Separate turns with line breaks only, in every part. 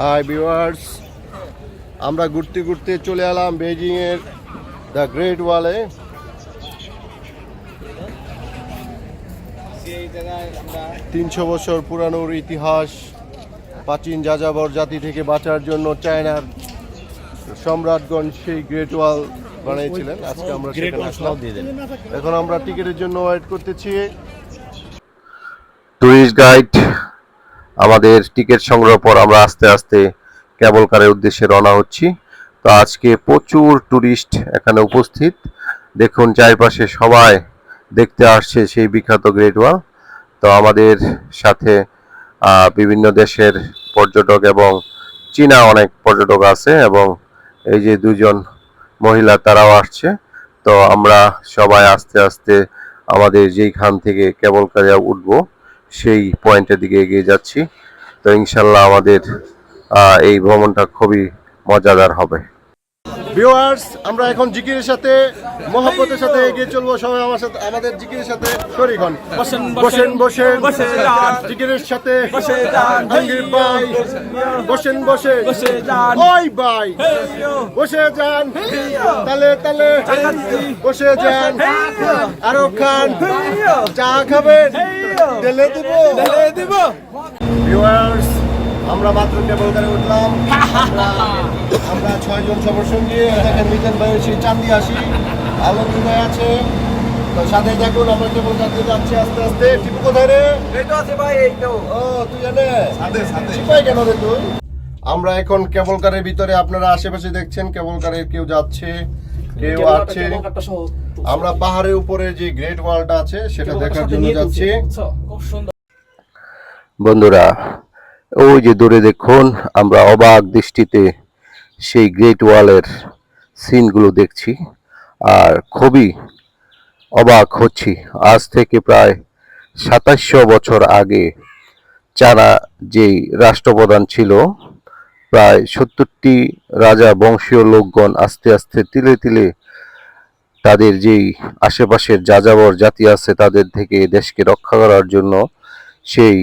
Hi viewers আমরা ঘুরতে ঘুরতে চলে এলাম বেজিং এর দ্য গ্রেট ওয়ালে তিনশো বছর পুরানোর ইতিহাস প্রাচীন যাযাবর জাতি থেকে বাঁচার জন্য চায়নার সম্রাটগণ সেই গ্রেট ওয়াল বানিয়েছিলেন। আজকে আমরা সেখানে আসলাম। এখন আমরা টিকিটের জন্য ওয়েট করতেছি। টুরিস্ট গাইড আমাদের টিকিট সংগ্রহ পর আমরা আস্তে আস্তে কেবল কারের উদ্দেশ্যে রওনা হচ্ছি। তো আজকে প্রচুর টুরিস্ট এখানে উপস্থিত। দেখুন, চারপাশে সবাই দেখতে আসছে সেই বিখ্যাত গ্রেট ওয়াল তো আমাদের সাথে বিভিন্ন দেশের পর্যটক এবং চীনা অনেক পর্যটক আছে এবং এই যে দুজন মহিলা তারাও আসছে। তো আমরা সবাই আস্তে আস্তে আমাদের যেইখান থেকে কেবল কারে উঠবো সেই পয়েন্টের দিকে এগিয়ে যাচ্ছি। তো ইনশাল্লাহ আমাদের এই ভ্রমণটা খুবই মজাদার হবে। ভিউয়ার্স আমরা এখন জিকিরের সাথে মহব্বতের সাথে এগিয়ে চলবো। সবাই আমার সাথে আমাদের জিকিরের সাথে শরীর হন
বসেন,
বসেন। জিকিরের সাথে। জাহাঙ্গীর ভাই বসেন বসে
বসে যান।
ওই ভাই। বসে যান। তালে তালে। বসে যান। আরও খান। চা খাবেন। ঢেলে দিব।
দিব।
ভিউয়ার্স আমরা মাত্র কেবল গাড়ি উঠলাম। আমরা- ছয়জন সবার সঙ্গে দেখেন মিজান ভাই সেই চান্দি আসি। ভাই আছে। তো সাথে দেখুন আমরা কেবল গাড়ি যাচ্ছি আস্তে আস্তে। টিপু কোথায় রে?
এই তো আছে ভাই এই তো
ও তুই জানে চিপাই কেন রে তুই? আমরা এখন কেবল কারের ভিতরে আপনারা আশেপাশে দেখছেন কেবল কারের কেউ যাচ্ছে কেউ আছে। আমরা পাহাড়ের উপরে যে গ্রেট ওয়ালটা আছে সেটা দেখার জন্য যাচ্ছি। বন্ধুরা ওই যে দূরে দেখুন, আমরা অবাক দৃষ্টিতে সেই গ্রেট ওয়ালের সিনগুলো দেখছি আর খুবই অবাক হচ্ছি। আজ থেকে প্রায় সাতাশশো বছর আগে চারা যেই রাষ্ট্রপ্রধান ছিল, প্রায় সত্তরটি রাজা বংশীয় লোকগণ আস্তে আস্তে তিলে তিলে তাদের যেই আশেপাশের যাযাবর জাতি আছে, তাদের থেকে দেশকে রক্ষা করার জন্য সেই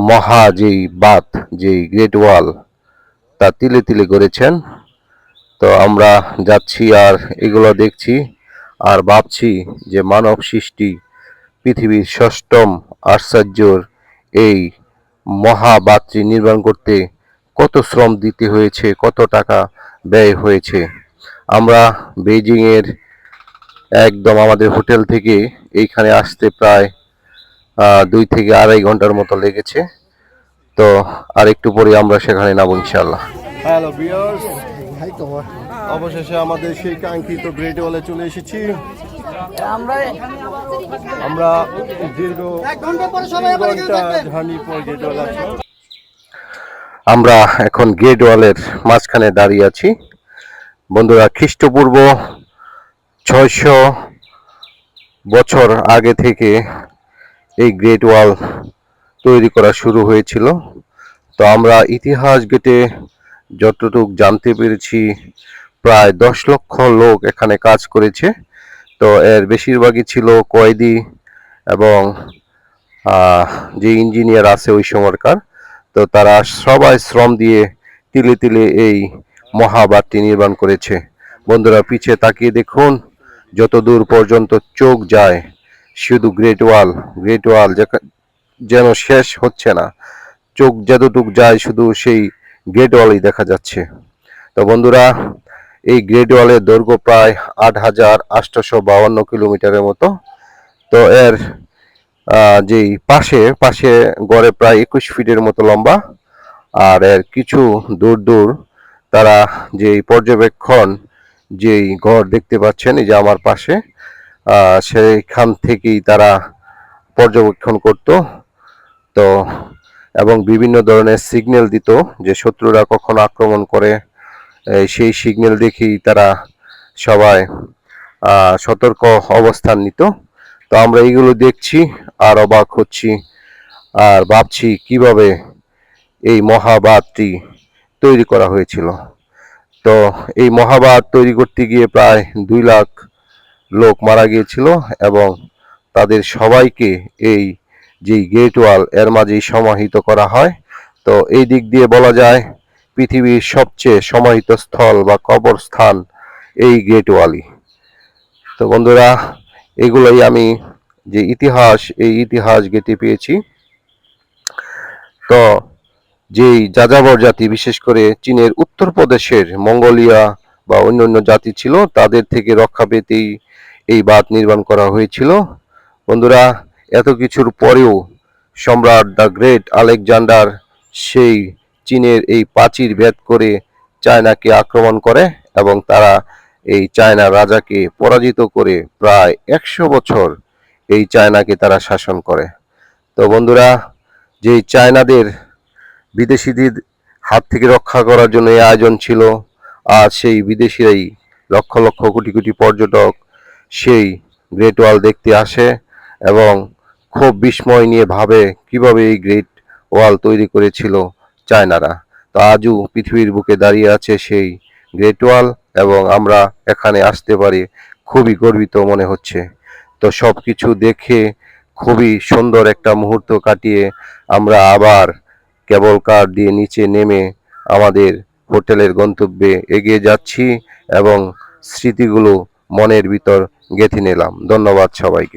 মহা যেই বাত যেই গ্রেট ওয়াল তা তিলে তিলে করেছেন তো আমরা যাচ্ছি আর এগুলো দেখছি আর ভাবছি যে মানব সৃষ্টি পৃথিবীর ষষ্ঠম আশ্চর্যর এই মহাবাতটি নির্মাণ করতে কত শ্রম দিতে হয়েছে, কত টাকা ব্যয় হয়েছে। আমরা বেইজিং এর একদম আমাদের হোটেল থেকে এইখানে আসতে প্রায় দুই থেকে আড়াই ঘণ্টার মতো লেগেছে। তো আর একটু পরে আমরা সেখানে নামবো ইনশাল্লাহ হ্যালো বিয়ার্স অবশেষে আমাদের সেই কাঙ্ক্ষিত গ্রেট ওয়ালে চলে এসেছি।
আমরা
দীর্ঘ ঘণ্টা জার্নি পর গেট ওয়াল আছে আমরা এখন গেট ওয়ালের মাঝখানে দাঁড়িয়ে আছি। বন্ধুরা খ্রিস্টপূর্ব ছয়শো বছর আগে থেকে এই গ্রেট ওয়াল তৈরি করা শুরু হয়েছিল। তো আমরা ইতিহাস গেটে যতটুকু জানতে পেরেছি, প্রায় দশ লক্ষ লোক এখানে কাজ করেছে। তো এর বেশিরভাগই ছিল কয়েদি এবং যে ইঞ্জিনিয়ার আছে ওই সময়কার। তো তারা সবাই শ্রম দিয়ে তিলে তিলে এই মহাবারটি নির্মাণ করেছে। বন্ধুরা, পিছে তাকিয়ে দেখুন যত দূর পর্যন্ত চোখ যায় শুধু গ্রেট ওয়াল গ্রেট ওয়াল যেন শেষ হচ্ছে না। চোখ যতটুক যায় শুধু সেই গ্রেট ওয়ালই দেখা যাচ্ছে। তো বন্ধুরা, এই গ্রেট ওয়ালের দৈর্ঘ্য প্রায় আট হাজার আটশোশো বাউান্ন কিলোমিটারের মতো। তো এর যেই পাশে পাশে গড়ে প্রায় একুশ ফিটের মতো লম্বা। আর এর কিছু দূর দূর তারা যেই পর্যবেক্ষণ, যেই ঘর দেখতে পাচ্ছেন, এই যে আমার পাশে আহ, সেইখান থেকেই তারা পর্যবেক্ষণ করত। তো এবং বিভিন্ন ধরনের সিগন্যাল দিত যে শত্রুরা কখন আক্রমণ করে। সেই সিগন্যাল দেখেই তারা সবাই সতর্ক অবস্থান নিত। তো আমরা এইগুলো দেখছি আর অবাক হচ্ছি আর ভাবছি কীভাবে এই মহাবাদটি তৈরি করা হয়েছিল। তো এই মহাবাদ তৈরি করতে গিয়ে প্রায় দুই লাখ লোক মারা গিয়েছিল এবং তাদের সবাইকে এই যেই গেট ওয়াল এর মাঝেই সমাহিত করা হয়। তো এই দিক দিয়ে বলা যায়, পৃথিবীর সবচেয়ে সমাহিত স্থল বা কবরস্থান এই গ্রেট ওয়ালি তো বন্ধুরা, এগুলোই আমি যে ইতিহাস, এই ইতিহাস গেতে পেয়েছি। তো যেই যাযাবর জাতি, বিশেষ করে চীনের উত্তরপ্রদেশের মঙ্গোলিয়া বা অন্যান্য জাতি ছিল, তাদের থেকে রক্ষা পেতেই এই বাঁধ নির্মাণ করা হয়েছিল। বন্ধুরা, এত কিছুর পরেও সম্রাট দ্য গ্রেট আলেকজান্ডার সেই চীনের এই প্রাচীর ভেদ করে চায়নাকে আক্রমণ করে এবং তারা এই চায়না রাজাকে পরাজিত করে প্রায় একশো বছর এই চায়নাকে তারা শাসন করে। তো বন্ধুরা, যেই চায়নাদের বিদেশিদের হাত থেকে রক্ষা করার জন্য এই আয়োজন ছিল আর সেই বিদেশিরাই লক্ষ লক্ষ কোটি কোটি পর্যটক সেই গ্রেট ওয়াল দেখতে আসে এবং খুব বিস্ময় নিয়ে ভাবে কীভাবে এই গ্রেট ওয়াল তৈরি করেছিল চায়নারা। তো আজও পৃথিবীর বুকে দাঁড়িয়ে আছে সেই গ্রেট ওয়াল এবং আমরা এখানে আসতে পারি খুবই গর্বিত মনে হচ্ছে। তো সব কিছু দেখে খুবই সুন্দর একটা মুহূর্ত কাটিয়ে আমরা আবার কেবল কার দিয়ে নিচে নেমে আমাদের হোটেলের গন্তব্যে এগিয়ে যাচ্ছি এবং স্মৃতিগুলো মনের ভিতর গেঁথে নিলাম। ধন্যবাদ সবাইকে।